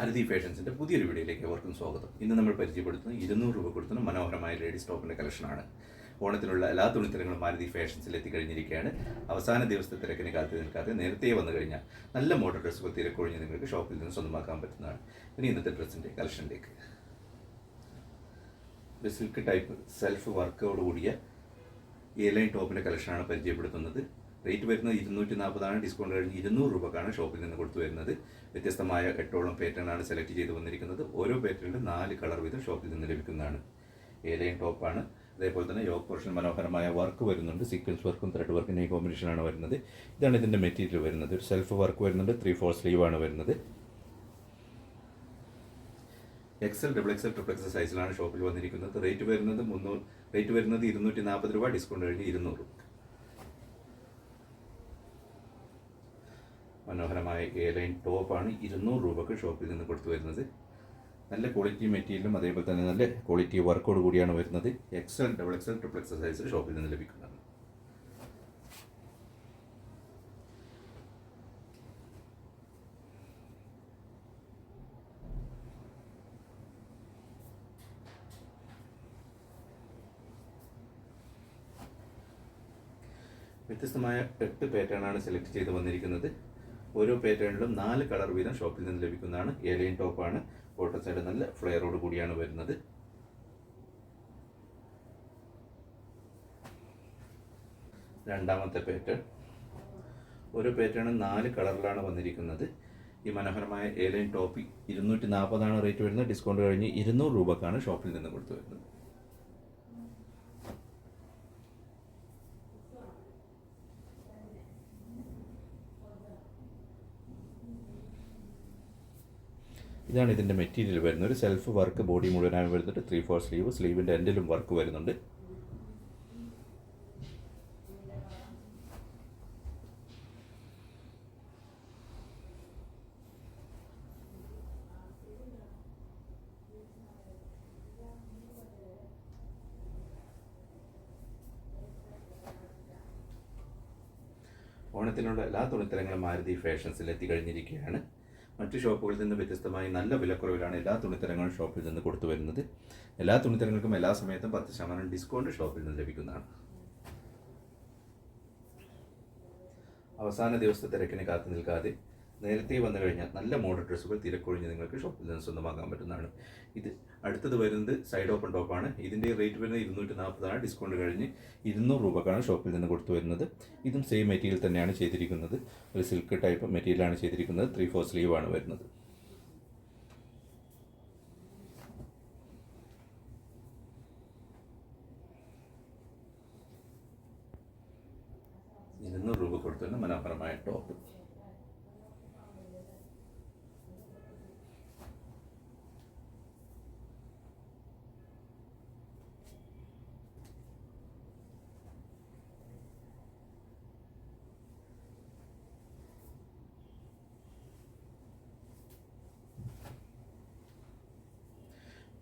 ആരതി ഫാഷൻസിന്റെ പുതിയൊരു വീഡിയോയിലേക്ക് അവർക്കും സ്വാഗതം. ഇന്ന് നമ്മൾ പരിചയപ്പെടുത്തുന്നത് ഇരുന്നൂറ് രൂപ കൊടുത്തുന്ന മനോഹരമായ ലേഡീസ് ടോപ്പിന്റെ കളക്ഷനാണ്. ഓണത്തിനുള്ള എല്ലാ തുണിത്തരങ്ങളും ആരതി ഫാഷൻസിൽ എത്തിക്കഴിഞ്ഞിരിക്കുകയാണ്. അവസാന ദിവസത്തെ തിരക്കിന് കാത്തു നിൽക്കാതെ നേരത്തെ വന്നു കഴിഞ്ഞാൽ നല്ല മോഡൽ ഡ്രസ്സുകൾ തിരക്കൊഴിഞ്ഞ് നിങ്ങൾക്ക് ഷോപ്പിൽ നിന്ന് സ്വന്തമാക്കാൻ പറ്റുന്നതാണ്. ഇനി ഇന്നത്തെ ഡ്രസ്സിന്റെ കളക്ഷനിലേക്ക്. ഒരു സിൽക്ക് ടൈപ്പ് സെൽഫ് വർക്കോട് കൂടിയ ടോപ്പിന്റെ കളക്ഷനാണ് പരിചയപ്പെടുത്തുന്നത്. റേറ്റ് വരുന്നത് ഇരുന്നൂറ്റി നാൽപ്പതാണ് ഡിസ്കൗണ്ട് കഴിഞ്ഞ് ഇരുന്നൂറ് രൂപക്കാണ് ഷോപ്പിൽ നിന്ന് കൊടുത്തു വരുന്നത്. വ്യത്യസ്തമായ എട്ടോളം പാറ്റേൺ ആണ് സെലക്ട് ചെയ്ത് വന്നിരിക്കുന്നത്. ഓരോ പാറ്റേണിലും നാല് കളർ വീതം ഷോപ്പിൽ നിന്ന് ലഭിക്കുന്നതാണ്. ഏലയൻ ടോപ്പാണ് അതേപോലെ തന്നെ യോഗ പോർഷൻ മനോഹരമായ വർക്ക് വരുന്നുണ്ട്. സീക്വൻസ് വർക്കും ത്രെഡ് വർക്കിന്റെ കോമ്പിനേഷനാണ് വരുന്നത്. ഇതാണ് ഇതിന്റെ മെറ്റീരിയൽ വരുന്നത്. ഒരു സെൽഫ് വർക്ക് വരുന്നുണ്ട്. ത്രീ ഫോർ സ്ലീവാണ് വരുന്നത്. XL double XL triple XL സൈസിലാണ് ഷോപ്പിൽ വന്നിരിക്കുന്നത്. റേറ്റ് വരുന്നത് മുന്നൂറ് റേറ്റ് വരുന്നത് ഇരുന്നൂറ്റി നാൽപ്പത് രൂപ ഡിസ്കൗണ്ട് കഴിഞ്ഞ് ഇരുന്നൂറ്. മനോഹരമായ എ ലൈൻ ടോപ്പാണ് ഇരുന്നൂറ് രൂപക്ക് ഷോപ്പിൽ നിന്ന് കൊടുത്തു വരുന്നത്. നല്ല ക്വാളിറ്റി മെറ്റീരിയലും അതേപോലെ തന്നെ നല്ല ക്വാളിറ്റി വർക്കോട് കൂടിയാണ് വരുന്നത്. XL double XL triple XL size ഷോപ്പിൽ നിന്ന് ലഭിക്കുന്നതാണ്. വ്യത്യസ്തമായ എട്ട് പാറ്റേൺ ആണ് സെലക്ട് ചെയ്ത് വന്നിരിക്കുന്നത്. ഓരോ പാറ്റേണിലും നാല് കളർ വീതം ഷോപ്പിൽ നിന്ന് ലഭിക്കുന്നതാണ്. ഏലൈൻ ടോപ്പാണ് ബോട്ടം സൈഡ് നല്ല ഫ്ലെയറോട് കൂടിയാണ് വരുന്നത്. രണ്ടാമത്തെ പാറ്റേൺ ഓരോ പാറ്റേണും നാല് കളറിലാണ് വന്നിരിക്കുന്നത്. ഈ മനോഹരമായ ഏലൈൻ ടോപ്പ് ഇരുന്നൂറ്റി നാൽപ്പതാണ് റേറ്റ് വരുന്നത്. ഡിസ്കൗണ്ട് കഴിഞ്ഞ് ഇരുന്നൂറ് രൂപക്കാണ് ഷോപ്പിൽ നിന്ന് കൊടുത്തു വരുന്നത്. ഇതാണ് ഇതിന്റെ മെറ്റീരിയൽ വരുന്നത്. ഒരു സെൽഫ് വർക്ക് ബോഡി മുഴുവനായി വരുന്നുണ്ട്. ത്രീ ഫോർ സ്ലീവ് സ്ലീവിന്റെ എൻഡിലും വർക്ക് വരുന്നുണ്ട്. ഓണത്തിനുള്ള എല്ലാ തുണിത്തരങ്ങളും മാരുതി ഫാഷൻസിൽ എത്തിക്കഴിഞ്ഞിരിക്കുകയാണ് മറ്റു ഷോപ്പുകളിൽ നിന്ന് വ്യത്യസ്തമായി നല്ല വിലക്കുറവിലാണ് എല്ലാ തുണിത്തരങ്ങളും ഷോപ്പിൽ നിന്ന് കൊടുത്തു വരുന്നത്. എല്ലാ തുണിത്തരങ്ങൾക്കും എല്ലാ സമയത്തും പത്ത് ശതമാനം ഡിസ്കൗണ്ട് ഷോപ്പിൽ നിന്ന് ലഭിക്കുന്നതാണ്. അവസാന ദിവസത്തെ തിരക്കിന് കാത്തു നിൽക്കാതെ നേരത്തെ വന്നു കഴിഞ്ഞാൽ നല്ല മോഡൽ ഡ്രസ്സുകൾ തിരക്കൊഴിഞ്ഞ് നിങ്ങൾക്ക് ഷോപ്പിൽ നിന്ന് സ്വന്തമാക്കാൻ പറ്റുന്നതാണ്. ഇത് അടുത്തത് വരുന്നത് സൈഡ് ഓപ്പൺ ടോപ്പാണ് ഇതിന്റെ റേറ്റ് വരുന്നത് ഇരുന്നൂറ്റി നാൽപ്പതാണ് ഡിസ്കൗണ്ട് കഴിഞ്ഞ് ഇരുന്നൂറ് രൂപക്കാണ് ഷോപ്പിൽ നിന്ന് കൊടുത്തു വരുന്നത്. ഇതും സെയിം മെറ്റീരിയൽ തന്നെയാണ് ചെയ്തിരിക്കുന്നത്. ഒരു സിൽക്ക് ടൈപ്പ് മെറ്റീരിയലാണ് ചെയ്തിരിക്കുന്നത്. ത്രീ ഫോർ സ്ലീവാണ് വരുന്നത് ഇരുന്നൂറ് രൂപ കൊടുത്തുള്ള മനോഹരമായ ടോപ്പ്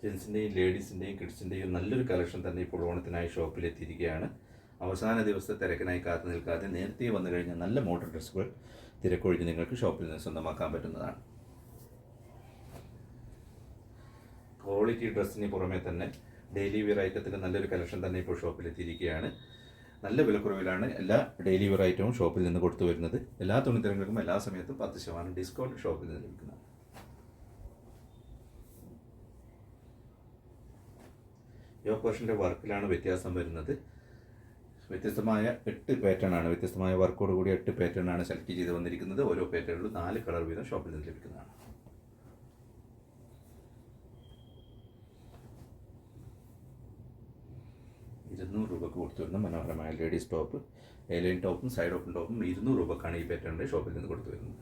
ജെൻസിന്റെയും ലേഡീസിന്റെയും കിഡ്സിന്റെയും നല്ലൊരു കളക്ഷൻ തന്നെ ഇപ്പോൾ ഓണത്തിനായി ഷോപ്പിലെത്തിയിരിക്കുകയാണ്. അവസാന ദിവസത്തെ തിരക്കിനായി കാത്തു നിൽക്കാതെ നേരത്തെ വന്നു കഴിഞ്ഞാൽ നല്ല മോഡൽ ഡ്രസ്സുകൾ തിരക്കൊഴിഞ്ഞ് നിങ്ങൾക്ക് ഷോപ്പിൽ നിന്ന് സ്വന്തമാക്കാൻ പറ്റുന്നതാണ്. ക്വാളിറ്റി ഡ്രസ്സിന് പുറമെ തന്നെ ഡെയിലി വെയർ ഐറ്റത്തിന്റെ നല്ലൊരു കളക്ഷൻ തന്നെ ഇപ്പോൾ ഷോപ്പിലെത്തിയിരിക്കുകയാണ്. നല്ല വിലക്കുറവിലാണ് എല്ലാ ഡെയിലി വെയർ ഐറ്റവും ഷോപ്പിൽ നിന്ന് കൊടുത്തു വരുന്നത്. എല്ലാ തുണിത്തരങ്ങൾക്കും എല്ലാ സമയത്തും പത്ത് ശതമാനം ഡിസ്കൗണ്ട് ഷോപ്പിൽ നിന്ന് ലഭിക്കുന്നതാണ്. യോഗ് പോർഷന്റെ വർക്കിലാണ് വ്യത്യാസം വരുന്നത്. വ്യത്യസ്തമായ എട്ട് പാറ്റേൺ ആണ്. വ്യത്യസ്തമായ വർക്കോട് കൂടി എട്ട് പാറ്റേൺ ആണ് സെലക്ട് ചെയ്ത് വന്നിരിക്കുന്നത്. ഓരോ പാറ്റേണിലും നാല് കളർ വീതം ഷോപ്പിൽ നിന്ന് ലഭിക്കുന്നതാണ്. ഇരുന്നൂറ് രൂപക്ക് കൊടുത്തു വരുന്ന മനോഹരമായ ലേഡീസ് ടോപ്പ് എലൈൻ ടോപ്പും സൈഡ് ഓപ്പൺ ടോപ്പും ഇരുന്നൂറ് രൂപക്കാണ് ഈ പാറ്റേണിന്റെ ഷോപ്പിൽ നിന്ന് കൊടുത്തു വരുന്നത്.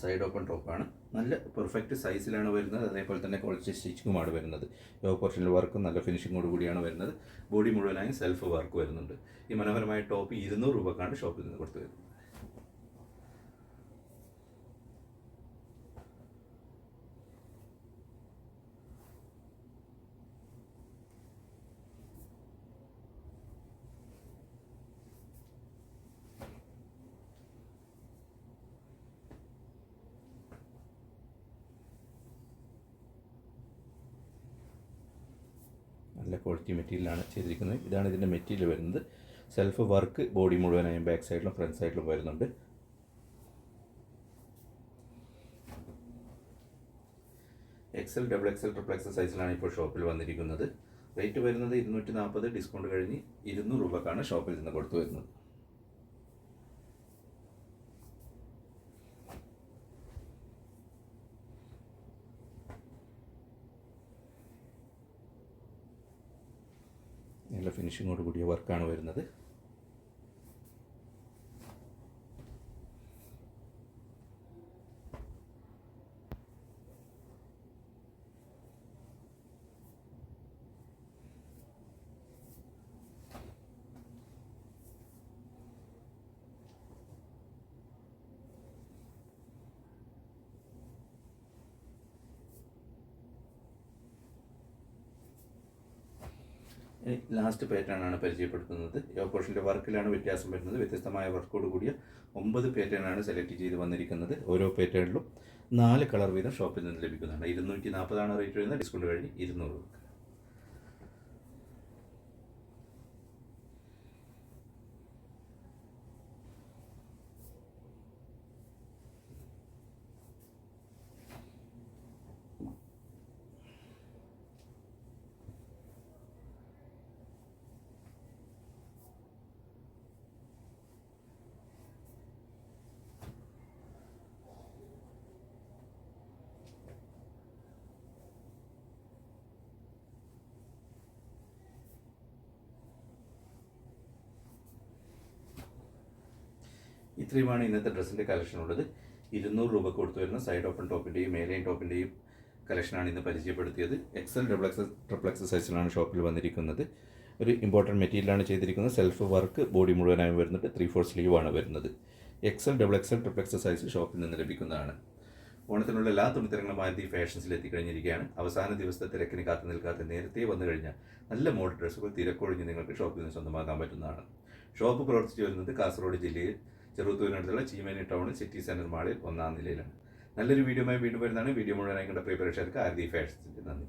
സൈഡ് ഓപ്പൺ ടോപ്പാണ് നല്ല പെർഫെക്റ്റ് സൈസിലാണ് വരുന്നത്. അതേപോലെ തന്നെ ക്വാളിറ്റി സ്റ്റിച്ചിങ്ങുമാണ് വരുന്നത്. ലോ പോർഷനിൽ വർക്കും നല്ല ഫിനിഷിങ്ങോട് കൂടിയാണ് വരുന്നത്. ബോഡി മുഴുവനായും സെൽഫ് വർക്ക് വരുന്നുണ്ട്. ഈ മനോഹരമായ ടോപ്പ് ഇരുന്നൂറ് രൂപക്കാണ് ഷോപ്പിൽ നിന്ന് കൊടുത്തു വരുന്നത്. ക്വാളിറ്റി മെറ്റീരിയലാണ് ചെയ്തിരിക്കുന്നത്. ഇതാണ് ഇതിന്റെ മെറ്റീരിയൽ വരുന്നത്. സെൽഫ് വർക്ക് ബോഡി മുഴുവനായും ബാക്ക് സൈഡിലും ഫ്രണ്ട് സൈഡിലും വരുന്നുണ്ട്. XL double XL triple XL സൈസിലാണ് ഇപ്പോൾ ഷോപ്പിൽ വന്നിരിക്കുന്നത്. റേറ്റ് വരുന്നത് ഇരുന്നൂറ്റി നാൽപ്പത് ഡിസ്കൗണ്ട് കഴിഞ്ഞ് ഇരുന്നൂറ് രൂപക്കാണ് ഷോപ്പിൽ നിന്ന് കൊടുത്തു വരുന്നത്. നല്ല ഫിനിഷിങ്ങോട് കൂടിയ വർക്കാണ് വരുന്നത്. ഇനി ലാസ്റ്റ് പാറ്റേൺ ആണ് പരിചയപ്പെടുത്തുന്നത്. ഓപ്പോഷന്റെ വർക്കിലാണ് വ്യത്യാസം വരുന്നത്. വ്യത്യസ്തമായ വർക്കോട് കൂടിയ ഒമ്പത് പാറ്റേൺ ആണ് സെലക്ട് ചെയ്ത് വന്നിരിക്കുന്നത് ഓരോ പാറ്റേണിലും നാല് കളർ വീതം ഷോപ്പിൽ നിന്ന് ലഭിക്കുന്നതാണ്. ഇരുന്നൂറ്റി നാൽപ്പതാണ് റേറ്റ് വരുന്നത്. ഡിസ്കൗണ്ട് കഴിഞ്ഞ് ഇരുന്നൂറ് ഇത്രയുമാണ് ഇന്നത്തെ ഡ്രസ്സിന്റെ കളക്ഷൻ ഉള്ളത്. ഇരുന്നൂറ് രൂപ കൊടുത്തു വരുന്ന സൈഡ് ഓപ്പൺ ടോപ്പിന്റെയും മേലൈൻ ടോപ്പിന്റെയും കളക്ഷനാണ് ഇന്ന് പരിചയപ്പെടുത്തിയത്. XL double XL triple XL സൈസിലാണ് ഷോപ്പിൽ വന്നിരിക്കുന്നത്. ഒരു ഇമ്പോർട്ടന്റ് മെറ്റീരിയലാണ് ചെയ്തിരിക്കുന്നത്. സെൽഫ് വർക്ക് ബോഡി മുഴുവനായും വരുന്നുണ്ട്. ത്രീ ഫോർ സ്ലീവാണ് വരുന്നത്. XL double XL triple XL size ഷോപ്പിൽ നിന്ന് ലഭിക്കുന്നതാണ്. ഓണത്തിനുള്ള എല്ലാ തുണിത്തരങ്ങളും ഈ ഫാഷൻസിൽ എത്തിക്കഴിഞ്ഞിരിക്കുകയാണ്. അവസാന ദിവസത്തെ തിരക്കിന് കാത്തു നിൽക്കാതെ നേരത്തെ വന്നു കഴിഞ്ഞാൽ നല്ല മോഡൽ ഡ്രസ്സുകൾ തിരക്കൊഴിഞ്ഞ് നിങ്ങൾക്ക് ഷോപ്പിൽ നിന്ന് സ്വന്തമാക്കാൻ പറ്റുന്നതാണ്. ഷോപ്പ് പ്രവർത്തിച്ചു വരുന്നത് കാസർഗോഡ് ജില്ലയിൽ ചെറുത്തൂരിനടുത്തുള്ള ചീമേനി ടൗൺ സിറ്റി സെന്റർ മാളിൽ ഒന്നാം നിലയിലാണ്. നല്ലൊരു വീഡിയോയുമായി വീണ്ടും വരുന്നതാണ്. വീഡിയോ മുഴുവനായി കണ്ട പ്രിയ പ്രേക്ഷകർക്ക് ആരതി ഫാഷൻസിന്റെ നന്ദി.